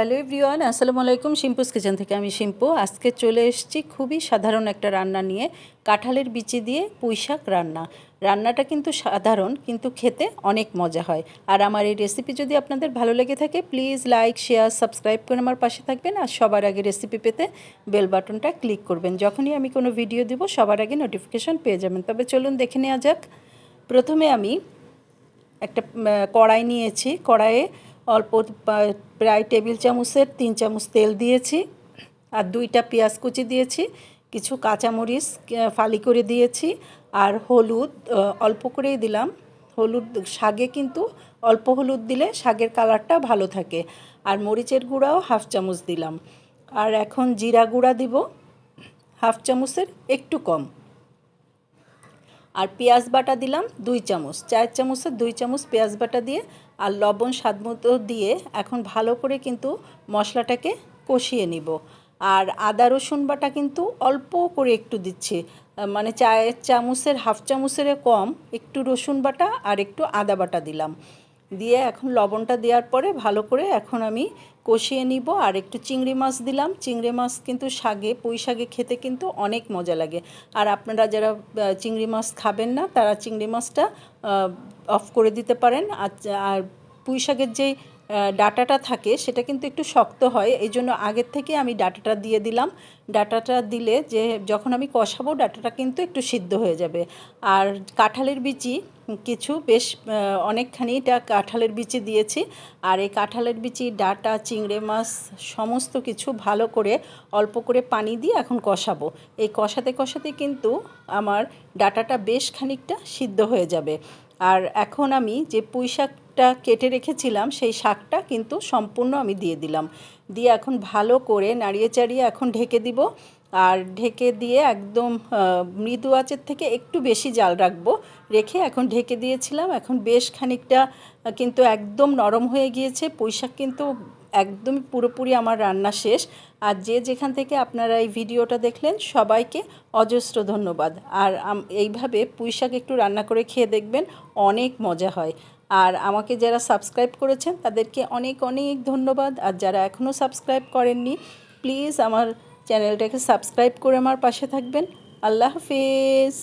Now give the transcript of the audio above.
Hello everyone, আসসালামু আলাইকুম। শিম্পুস kitchen থেকে আমি শিম্পু। আজকে চলে এসেছি খুবই সাধারণ একটা রান্না নিয়ে, কাঁঠালের বিচি দিয়ে পুঁইশাক রান্না। রান্নাটা কিন্তু সাধারণ, কিন্তু খেতে অনেক মজা হয়। আর আমার এই রেসিপি যদি আপনাদের ভালো লেগে থাকে প্লিজ লাইক শেয়ার সাবস্ক্রাইব করে আমার পাশে থাকবেন। আর সবার আগে রেসিপি পেতে বেল বাটনটা ক্লিক করবেন। যখনই আমি কোনো ভিডিও দেবো, সবার আগে নোটিফিকেশন পেয়ে যাবেন। তবে চলুন দেখে নেওয়া যাক। প্রথমে আমি একটা কড়াই নিয়েছি। কড়াইয়ে অল্প প্রায় টেবিল চামচের তিন চামচ তেল দিয়েছি আর দুইটা পেঁয়াজ কুচি দিয়েছি, কিছু কাঁচামরিচ ফালি করে দিয়েছি আর হলুদ অল্প করেই দিলাম। হলুদ শাগে কিন্তু অল্প হলুদ দিলে শাগের কালারটা ভালো থাকে। আর মরিচের গুঁড়াও হাফ চামচ দিলাম। আর এখন জিরা গুঁড়া দিব, হাফ চামচের একটু কম। আর পেঁয়াজ বাটা দিলাম দুই চামচ। চার চামচের দুই চামচ পেঁয়াজ বাটা দিয়ে আর লবণ স্বাদ মতো দিয়ে এখন ভালো করে কিন্তু মশলাটাকে কষিয়ে নিব। আর আদা, রসুন বাটা কিন্তু অল্প করে একটু দিচ্ছি। মানে চায়ের চামচের, হাফ চামচের কম একটু রসুন বাটা আর একটু আদা বাটা দিলাম। দিয়ে এখন লবণটা দেওয়ার পরে ভালো করে এখন আমি কষিয়ে নিব। আর একটু চিংড়ি মাছ দিলাম। চিংড়ি মাছ কিন্তু শাগে পুঁই শাকে খেতে কিন্তু অনেক মজা লাগে। আর আপনারা যারা চিংড়ি মাছ খাবেন না তারা চিংড়ি মাছটা অফ করে দিতে পারেন। আর পুঁই শাকের যেই আহ, ডাটাটা থাকে সেটা কিন্তু একটু শক্ত হয়। এই জন্য আগের থেকে আমি ডাটাটা দিয়ে দিলাম। ডাটাটা দিলে যে যখন আমি কষাবো ডাটাটা কিন্তু একটু সিদ্ধ হয়ে যাবে। আর কাঁঠালের বিচি কিছু বেশ আহ, অনেকখানিটা কাঁঠালের বিচি দিয়েছি। আর এই কাঁঠালের বিচি ডাটা চিংড়ে মাছ সমস্ত কিছু ভালো করে অল্প করে পানি দিয়ে এখন কষাবো। এই কষাতে কষাতে কিন্তু আমার ডাটাটা বেশ খানিকটা সিদ্ধ হয়ে যাবে। আর এখন আমি যে পুঁই শাকটা কেটে রেখেছিলাম সেই শাকটা কিন্তু সম্পূর্ণ আমি দিয়ে দিলাম। দিয়ে এখন ভালো করে নাড়িয়ে চাড়িয়ে এখন ঢেকে দিব। আর ঢেকে দিয়ে একদম মৃদু আঁচের থেকে একটু বেশি জাল রাখব। রেখে এখন ঢেকে দিয়েছিলাম। এখন বেশ খানিকটা কিন্তু একদম নরম হয়ে গিয়েছে। পুঁইশাক কিন্তু একদম পুরোপুরি আমার রান্না শেষ। আর যে যেখান থেকে আপনারা এই ভিডিওটা দেখলেন, সবাইকে অজস্র ধন্যবাদ। আর এইভাবে পুঁইশাক একটু রান্না করে খেয়ে দেখবেন, অনেক মজা হয়। আর আমাকে যারা সাবস্ক্রাইব করেছেন, তাদেরকে অনেক অনেক ধন্যবাদ। আর যারা এখনও সাবস্ক্রাইব করেননি, প্লিজ আমার চ্যানেলটাকে সাবস্ক্রাইব করে আমার পাশে থাকবেন। আল্লাহ হাফিজ।